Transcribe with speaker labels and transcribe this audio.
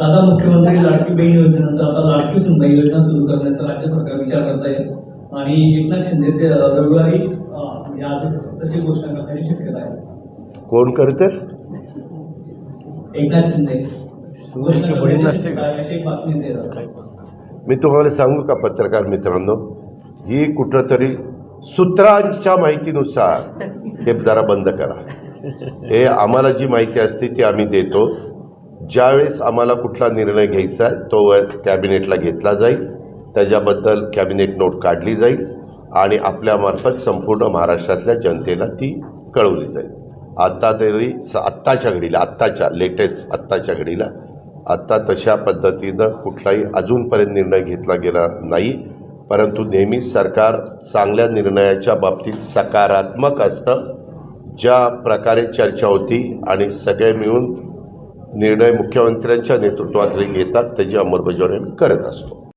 Speaker 1: दादा मुख्यमंत्री लाडकी बहीण योजनेनंतर आता लाडकी सुनबाई योजना सुरू करण्याचा राज्य सरकार विचार करत आहे. आणि एकनाथ शिंदे ते रविवारी म्हणजे आज तशी घोषणा करण्याची शक्यता आहे.
Speaker 2: कोण करते?
Speaker 1: एकनाथ शिंदे.
Speaker 2: मी तुम्हाला सांगू का पत्रकार मित्रांनो? ही कुठंतरी सूत्रांच्या माहितीनुसार हे जरा बंद करा. हे आम्हाला जी माहिती असते ती आम्ही देतो. ज्यावेळेस आम्हाला कुठला निर्णय घ्यायचा आहे तो कॅबिनेटला घेतला जाईल. त्याच्याबद्दल कॅबिनेट नोट काढली जाईल आणि आपल्यामार्फत संपूर्ण महाराष्ट्रातल्या जनतेला ती कळवली जाईल. आत्ता तरी स आत्ताच्या घडीला आत्ताच्या लेटेस्ट आत्ताच्या घडीला आत्ता तशा पद्धतीनं कुठलाही अजूनपर्यंत निर्णय घेतला गेला नाही. परंतु नेहमी सरकार चांगल्या निर्णयाच्या बाबतीत सकारात्मक असतं. ज्या प्रकारे चर्चा होती आणि सगळे मिळून निर्णय मुख्यमंत्र्यांच्या नेतृत्वातले घेतात त्याची अंमलबजावणी आम्ही करत असतो.